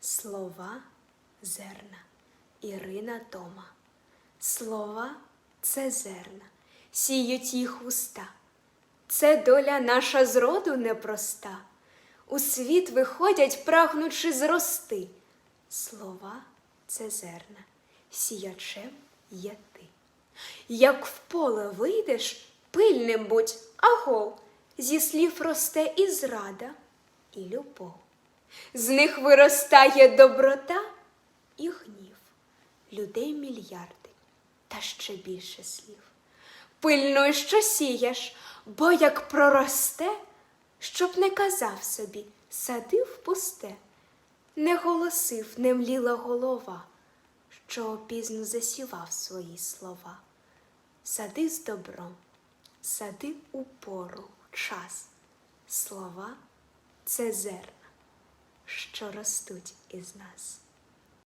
Слова зерна. Ірина Тома. Слова це зерна, сіють їх уста. Це доля наша зроду непроста. У світ виходять, прагнучи зрости. Слова це зерна, сіячем є ти. Як в поле вийдеш, пильним будь, агов, зі слів росте і зрада, і любов. З них виростає доброта і гнів, людей мільярди, та ще більше слів. Пильнуй, що сієш, бо як проросте, щоб не казав собі, садив пусте, не голосив, не мліла голова, що опізно засівав свої слова. Сади з добром, сади у пору, час. Слова це зерна, що ростуть із нас.